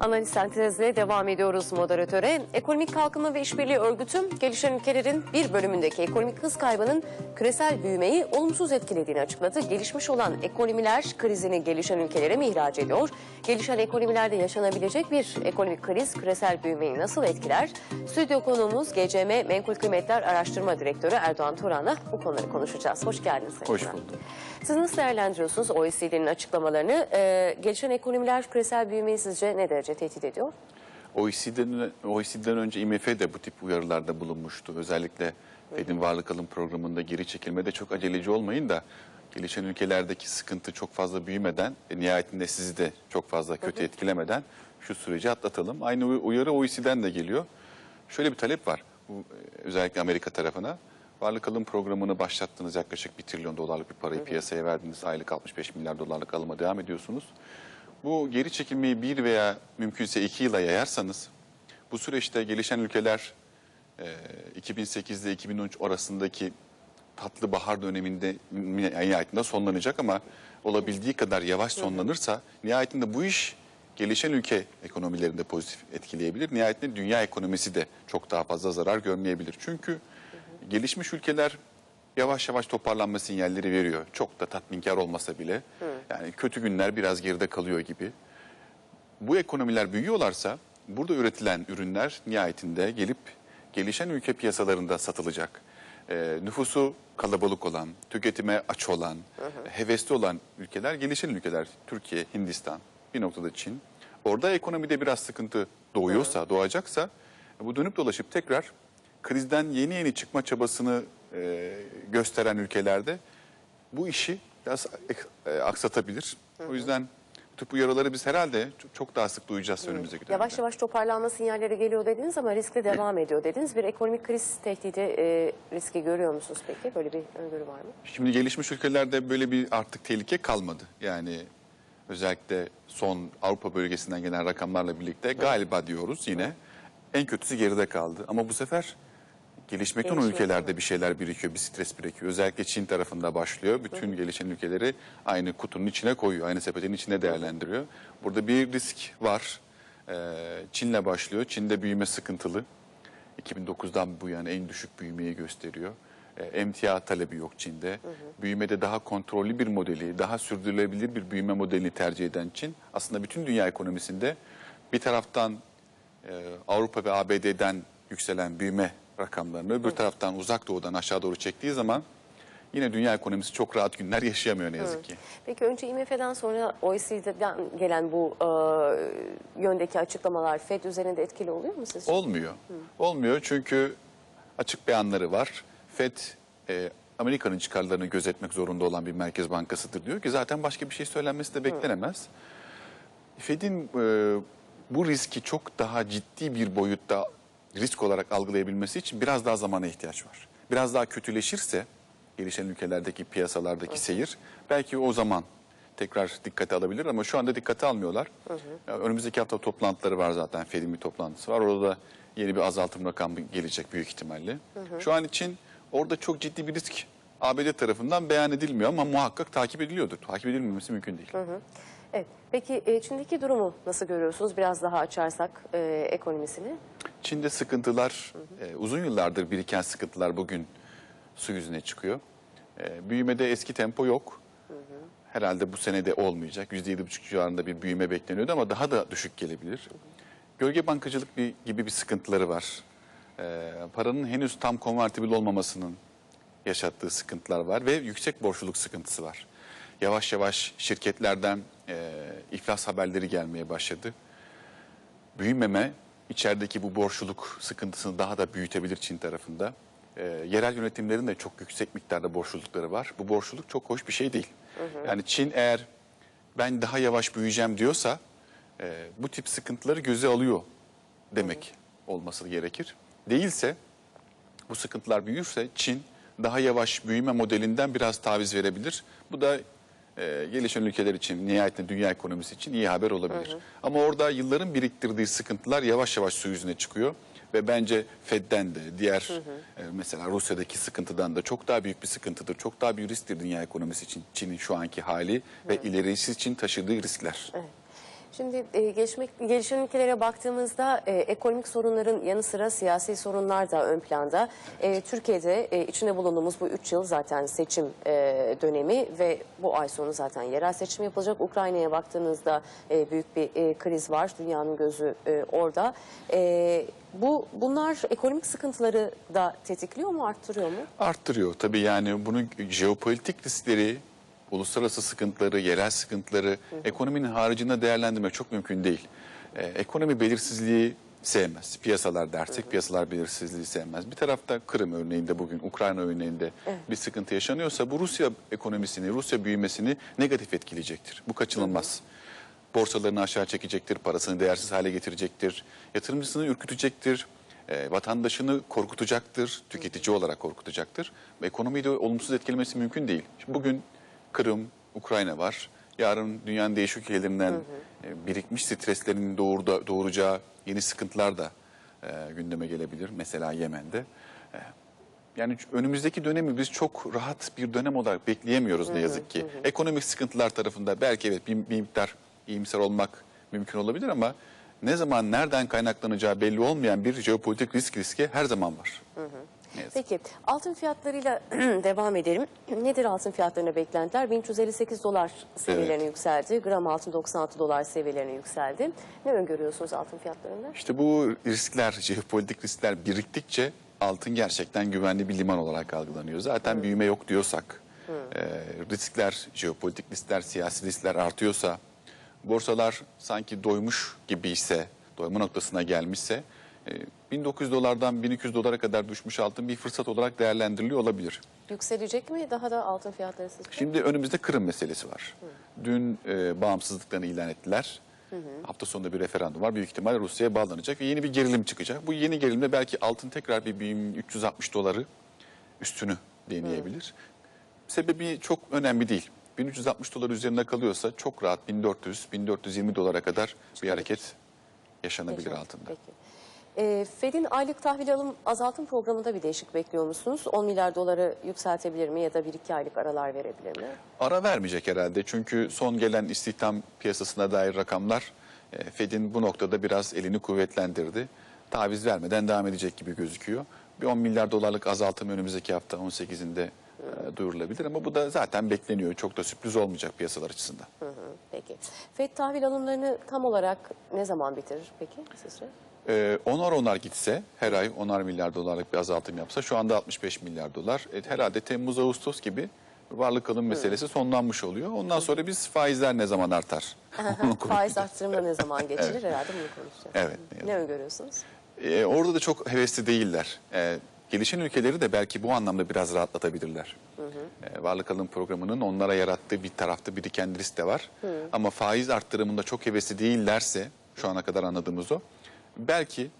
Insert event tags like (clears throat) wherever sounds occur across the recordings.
Analiz sentezle devam ediyoruz moderatöre. Ekonomik Kalkınma ve İşbirliği Örgütü, gelişen ülkelerin bir bölümündeki ekonomik hız kaybının küresel büyümeyi olumsuz etkilediğini açıkladı. Gelişmiş olan ekonomiler krizini gelişen ülkelere mi ihraç ediyor? Gelişen ekonomilerde yaşanabilecek bir ekonomik kriz küresel büyümeyi nasıl etkiler? Stüdyo konuğumuz GCM Menkul Kıymetler Araştırma Direktörü Erdoğan Turan'la bu konuları konuşacağız. Hoş geldiniz. Hoş buldum. Siz nasıl değerlendiriyorsunuz OECD'nin açıklamalarını? Ee, gelişen ekonomiler küresel büyümeyi sizce ne derece tehdit ediyor? OECD'den, OECD'den önce IMF de bu tip uyarılarda bulunmuştu. Özellikle Fed'in varlık alım programında geri çekilmede çok aceleci olmayın da gelişen ülkelerdeki sıkıntı çok fazla büyümeden, e, nihayetinde sizi de çok fazla kötü etkilemeden şu süreci atlatalım. Aynı uy- uyarı OECD'den de geliyor. Şöyle bir talep var, bu, e, özellikle Amerika tarafına. Varlık alım programını başlattınız yaklaşık 1 trilyon dolarlık bir parayı piyasaya verdiniz. Aylık 65 milyar dolarlık alıma devam ediyorsunuz. Bu geri çekilmeyi bir veya mümkünse iki yıla yayarsanız bu süreçte gelişen ülkeler e, 2008 ile 2013 arasındaki tatlı bahar döneminde nihayetinde sonlanacak ama olabildiği kadar yavaş sonlanırsa nihayetinde bu iş gelişen ülke ekonomilerinde pozitif etkileyebilir. Nihayetinde dünya ekonomisi de çok daha fazla zarar görmeyebilir. Çünkü gelişmiş ülkeler yavaş yavaş toparlanma sinyalleri veriyor. Çok da tatminkar olmasa bile. Yani kötü günler biraz geride kalıyor gibi. Bu ekonomiler büyüyorlarsa burada üretilen ürünler nihayetinde gelip gelişen ülke piyasalarında satılacak. Ee, nüfusu kalabalık olan, tüketime aç olan, hevesli olan ülkeler gelişen ülkeler. Türkiye, Hindistan, bir noktada Çin. Orada ekonomide biraz sıkıntı doğuyorsa, doğacaksa bu dönüp dolaşıp tekrar krizden yeni yeni çıkma çabasını e, gösteren ülkelerde bu işi biraz e, aksatabilir. O yüzden tip uyarıları biz herhalde çok, daha sık duyacağız önümüzdeki dönemde. Yavaş yavaş toparlanma sinyalleri geliyor dediniz ama riskli devam ediyor dediniz. Bir ekonomik kriz tehdidi e, riski görüyor musunuz peki? Böyle bir öngörü var mı? Şimdi gelişmiş ülkelerde böyle bir artık tehlike kalmadı. Yani özellikle son Avrupa bölgesinden gelen rakamlarla birlikte galiba diyoruz yine en kötüsü geride kaldı. Ama bu sefer gelişmekte olan Gelişmekte ülkelerde bir şeyler birikiyor, bir stres birikiyor. Özellikle Çin tarafında başlıyor. Bütün gelişen ülkeleri aynı kutunun içine koyuyor, aynı sepetin içine değerlendiriyor. Burada bir risk var. Ee, Çin'le başlıyor. Çin'de büyüme sıkıntılı. 2009'dan bu yana en düşük büyümeyi gösteriyor. E, emtia talebi yok Çin'de. Büyümede daha kontrollü bir modeli, daha sürdürülebilir bir büyüme modelini tercih eden Çin aslında bütün dünya ekonomisinde bir taraftan e, Avrupa ve ABD'den yükselen büyüme rakamlarını öbür taraftan uzak doğudan aşağı doğru çektiği zaman yine dünya ekonomisi çok rahat günler yaşayamıyor ne yazık ki. Peki önce IMF'den sonra OECD'den gelen bu e, yöndeki açıklamalar FED üzerinde etkili oluyor mu sizce? Olmuyor. Olmuyor çünkü açık beyanları var. FED e, Amerika'nın çıkarlarını gözetmek zorunda olan bir merkez bankasıdır diyor ki zaten başka bir şey söylenmesi de beklenemez. FED'in e, bu riski çok daha ciddi bir boyutta risk olarak algılayabilmesi için biraz daha zamana ihtiyaç var. Biraz daha kötüleşirse gelişen ülkelerdeki piyasalardaki seyir belki o zaman tekrar dikkate alabilir ama şu anda dikkate almıyorlar. Ya Önümüzdeki hafta toplantıları var zaten. Fed'in bir toplantısı var. Orada da yeni bir azaltım rakamı gelecek büyük ihtimalle. Şu an için orada çok ciddi bir risk ABD tarafından beyan edilmiyor ama muhakkak takip ediliyordur. Takip edilmemesi mümkün değil. Evet. Peki e, Çin'deki durumu nasıl görüyorsunuz? Biraz daha açarsak e, ekonomisini. Çin'de sıkıntılar, e, uzun yıllardır biriken sıkıntılar bugün su yüzüne çıkıyor. E, büyümede eski tempo yok. Herhalde bu sene de olmayacak. %7,5 civarında bir büyüme bekleniyordu ama daha da düşük gelebilir. Gölge bankacılık bir, gibi bir sıkıntıları var. E, paranın henüz tam konvertibil olmamasının yaşattığı sıkıntılar var ve yüksek borçluluk sıkıntısı var. Yavaş yavaş şirketlerden e, iflas haberleri gelmeye başladı büyümeme içerideki bu borçluluk sıkıntısını daha da büyütebilir Çin tarafında. Ee, yerel yönetimlerin de çok yüksek miktarda borçlulukları var. Bu borçluluk çok hoş bir şey değil. Yani Çin eğer ben daha yavaş büyüyeceğim diyorsa e, bu tip sıkıntıları göze alıyor demek olması gerekir. Değilse bu sıkıntılar büyürse Çin daha yavaş büyüme modelinden biraz taviz verebilir. Bu da e, gelişen ülkeler için, nihayetinde dünya ekonomisi için iyi haber olabilir. Ama orada yılların biriktirdiği sıkıntılar yavaş yavaş su yüzüne çıkıyor. Ve bence Fed'den de, diğer e, mesela Rusya'daki sıkıntıdan da çok daha büyük bir sıkıntıdır. Çok daha büyük risktir dünya ekonomisi için Çin'in şu anki hali ve ilerisi için taşıdığı riskler. Şimdi e, gelişmek, gelişen ülkelere baktığımızda e, ekonomik sorunların yanı sıra siyasi sorunlar da ön planda. E, Türkiye'de e, içinde bulunduğumuz bu 3 yıl zaten seçim e, dönemi ve bu ay sonu zaten yerel seçim yapılacak. Ukrayna'ya baktığınızda e, büyük bir e, kriz var. Dünyanın gözü e, orada. E, bu Bunlar ekonomik sıkıntıları da tetikliyor mu, arttırıyor mu? Arttırıyor tabii yani bunun jeopolitik riskleri, uluslararası sıkıntıları, yerel sıkıntıları ekonominin haricinde değerlendirmek çok mümkün değil. Ee, ekonomi belirsizliği sevmez. Piyasalar dersek piyasalar belirsizliği sevmez. Bir tarafta Kırım örneğinde bugün Ukrayna örneğinde bir sıkıntı yaşanıyorsa bu Rusya ekonomisini, Rusya büyümesini negatif etkileyecektir. Bu kaçınılmaz. Borsalarını aşağı çekecektir, parasını değersiz hale getirecektir, yatırımcısını ürkütecektir, e, vatandaşını korkutacaktır, tüketici olarak korkutacaktır. Ekonomiyi de olumsuz etkilemesi mümkün değil. Şimdi bugün Kırım, Ukrayna var. Yarın dünyanın değişik ülkelerinden e, birikmiş streslerin doğurda, doğuracağı yeni sıkıntılar da e, gündeme gelebilir. Mesela Yemen'de. E, yani önümüzdeki dönemi biz çok rahat bir dönem olarak bekleyemiyoruz ne yazık ki. Ekonomik sıkıntılar tarafında belki evet bir, bir miktar iyimser olmak mümkün olabilir ama ne zaman nereden kaynaklanacağı belli olmayan bir jeopolitik risk riski her zaman var. Ne Peki altın fiyatlarıyla (clears throat) devam edelim. Nedir altın fiyatlarına beklentiler? 1358 dolar seviyelerine Evet. yükseldi. Gram altın 96 dolar seviyelerine yükseldi. Ne öngörüyorsunuz altın fiyatlarında? İşte bu riskler, (laughs) jeopolitik riskler biriktikçe altın gerçekten güvenli bir liman olarak algılanıyor. Zaten büyüme yok diyorsak, e, riskler, jeopolitik riskler, siyasi riskler artıyorsa, borsalar sanki doymuş gibi ise, doyma noktasına gelmişse, 1900 dolardan 1200 dolara kadar düşmüş altın bir fırsat olarak değerlendiriliyor olabilir. Yükselecek mi daha da altın fiyatları sizce? Şimdi önümüzde Kırım meselesi var. Dün e, bağımsızlıklarını ilan ettiler. Hafta sonunda bir referandum var. Büyük ihtimalle Rusya'ya bağlanacak ve yeni bir gerilim çıkacak. Bu yeni gerilimde belki altın tekrar bir 1360 doları üstünü deneyebilir. Sebebi çok önemli değil. 1360 dolar üzerinde kalıyorsa çok rahat 1400-1420 dolara kadar bir hareket yaşanabilir Peki. altında. Peki. Ee, Fed'in aylık tahvil alım azaltım programında bir değişik bekliyor musunuz? 10 milyar doları yükseltebilir mi ya da 1-2 aylık aralar verebilir mi? Ara vermeyecek herhalde çünkü son gelen istihdam piyasasına dair rakamlar e, Fed'in bu noktada biraz elini kuvvetlendirdi. Taviz vermeden devam edecek gibi gözüküyor. Bir 10 milyar dolarlık azaltım önümüzdeki hafta 18'inde e, duyurulabilir ama bu da zaten bekleniyor. Çok da sürpriz olmayacak piyasalar açısından. Hı hı, Peki. Fed tahvil alımlarını tam olarak ne zaman bitirir peki sizce? Ee, onar onar gitse her ay onar milyar dolarlık bir azaltım yapsa şu anda 65 milyar dolar. E, herhalde Temmuz Ağustos gibi varlık alım meselesi sonlanmış oluyor. Ondan sonra biz faizler ne zaman artar? (laughs) Faiz arttırımına ne zaman geçilir herhalde bunu konuşacağız. Evet, ne. Ne öngörüyorsunuz? Ee, orada da çok hevesli değiller. Ee, gelişen ülkeleri de belki bu anlamda biraz rahatlatabilirler. Ee, varlık alım programının onlara yarattığı bir tarafta biriken risk de var. Ama faiz arttırımında çok hevesli değillerse, şu ana kadar anladığımız o, belki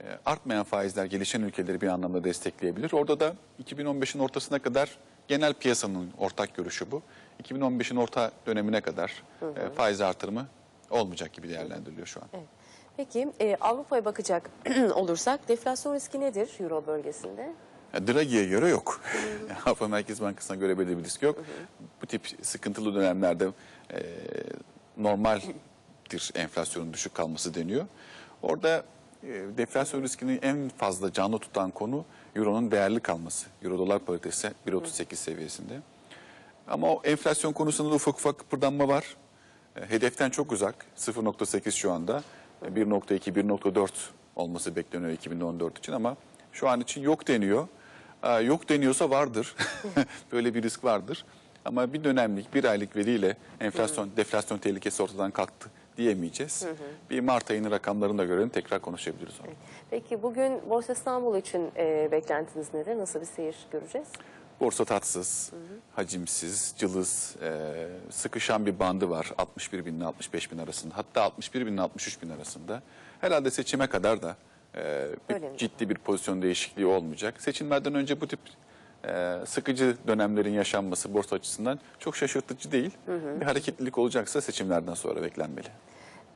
e, artmayan faizler gelişen ülkeleri bir anlamda destekleyebilir. Orada da 2015'in ortasına kadar genel piyasanın ortak görüşü bu. 2015'in orta dönemine kadar e, faiz artırımı olmayacak gibi değerlendiriliyor şu an. Evet. Peki e, Avrupa'ya bakacak (clears throat) olursak deflasyon riski nedir Euro bölgesinde? Draghi'ye göre yok. (laughs) Avrupa Merkez Bankası'na göre böyle bir risk yok. Bu tip sıkıntılı dönemlerde e, normaldir enflasyonun düşük kalması deniyor. Orada e, deflasyon riskini en fazla canlı tutan konu Euro'nun değerli kalması. Euro dolar paritesi 1.38 seviyesinde. Ama o enflasyon konusunda da ufak ufak kıpırdanma var. E, Hedeften çok uzak. 0.8 şu anda. E, 1.2, 1.4 olması bekleniyor 2014 için ama şu an için yok deniyor. E, Yok deniyorsa vardır. (laughs) Böyle bir risk vardır. Ama bir dönemlik, bir aylık veriyle enflasyon, deflasyon tehlikesi ortadan kalktı diyemeyeceğiz. Bir Mart ayının rakamlarını da görelim tekrar konuşabiliriz onu. Peki bugün Borsa İstanbul için e, beklentiniz nedir? Nasıl bir seyir göreceğiz? Borsa tatsız, hacimsiz, cılız, e, sıkışan bir bandı var 61 bin ile 65 bin arasında. Hatta 61 bin ile 63 bin arasında. Herhalde seçime kadar da e, bir ciddi bir pozisyon değişikliği olmayacak. Seçimlerden önce bu tip e, sıkıcı dönemlerin yaşanması borsa açısından çok şaşırtıcı değil. Bir hareketlilik olacaksa seçimlerden sonra beklenmeli.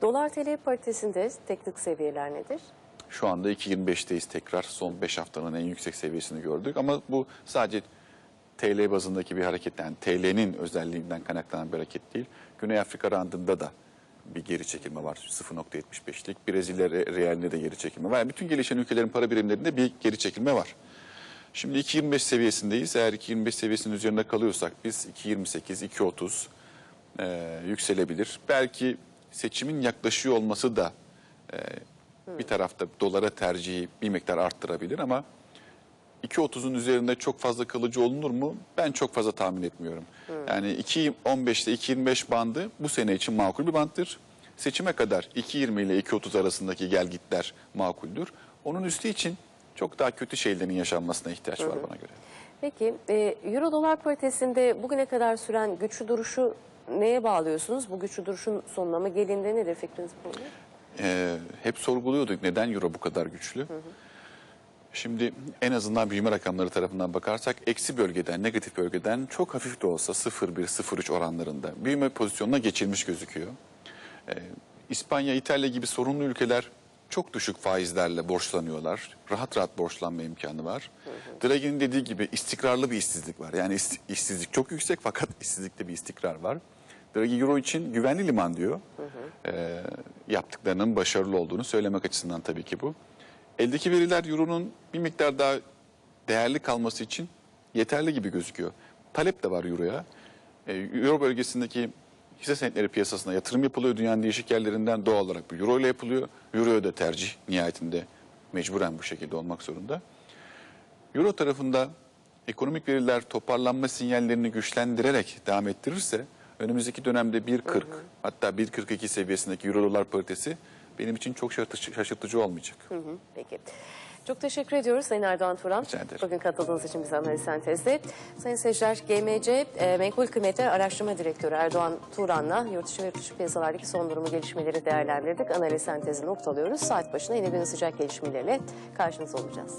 Dolar TL paritesinde teknik seviyeler nedir? Şu anda 2.25'teyiz tekrar. Son 5 haftanın en yüksek seviyesini gördük. Ama bu sadece TL bazındaki bir hareket. Yani TL'nin özelliğinden kaynaklanan bir hareket değil. Güney Afrika randında da bir geri çekilme var 0.75'lik. Brezilya re- realinde de geri çekilme var. Yani bütün gelişen ülkelerin para birimlerinde bir geri çekilme var. Şimdi 2.25 seviyesindeyiz. Eğer 2.25 seviyesinin üzerinde kalıyorsak biz 2.28, 2.30 e, yükselebilir. Belki seçimin yaklaşıyor olması da e, bir tarafta dolara tercihi bir miktar arttırabilir ama 2.30'un üzerinde çok fazla kalıcı olunur mu? Ben çok fazla tahmin etmiyorum. Yani 2.15 ile 2.25 bandı bu sene için makul bir banttır. Seçime kadar 2.20 ile 2.30 arasındaki gelgitler makuldür. Onun üstü için çok daha kötü şeylerin yaşanmasına ihtiyaç var bana göre. Peki e, Euro dolar paritesinde bugüne kadar süren güçlü duruşu neye bağlıyorsunuz? Bu güçlü duruşun sonuna mı gelindi? Nedir fikriniz bu konuda? Ee, hep sorguluyorduk neden euro bu kadar güçlü. Şimdi en azından büyüme rakamları tarafından bakarsak eksi bölgeden, negatif bölgeden çok hafif de olsa 0,1-0,3 oranlarında büyüme pozisyonuna geçilmiş gözüküyor. Ee, İspanya, İtalya gibi sorunlu ülkeler çok düşük faizlerle borçlanıyorlar. Rahat rahat borçlanma imkanı var. Draghi'nin dediği gibi istikrarlı bir işsizlik var. Yani is- işsizlik çok yüksek (laughs) fakat işsizlikte bir istikrar var. Draghi Euro için güvenli liman diyor. Ee, yaptıklarının başarılı olduğunu söylemek açısından tabii ki bu. Eldeki veriler Euro'nun bir miktar daha değerli kalması için yeterli gibi gözüküyor. Talep de var Euro'ya. Ee, Euro bölgesindeki hisse senetleri piyasasına yatırım yapılıyor. Dünyanın değişik yerlerinden doğal olarak bu Euro ile yapılıyor. Euro'ya da tercih nihayetinde mecburen bu şekilde olmak zorunda. Euro tarafında ekonomik veriler toparlanma sinyallerini güçlendirerek devam ettirirse önümüzdeki dönemde 1.40 hatta 1.42 seviyesindeki Euro dolar paritesi benim için çok şaşırtıcı, olmayacak. Hı hı, Peki. Çok teşekkür ediyoruz Sayın Erdoğan Turan. Rica ederim. Bugün katıldığınız için bize analiz sentezde. Sayın seyirciler, GMC e, Menkul Kıymetler Araştırma Direktörü Erdoğan Turan'la yurt dışı ve yurt dışı piyasalardaki son durumu gelişmeleri değerlendirdik. Analiz sentezi noktalıyoruz. Saat başına yine günün sıcak gelişmeleriyle karşınızda olacağız.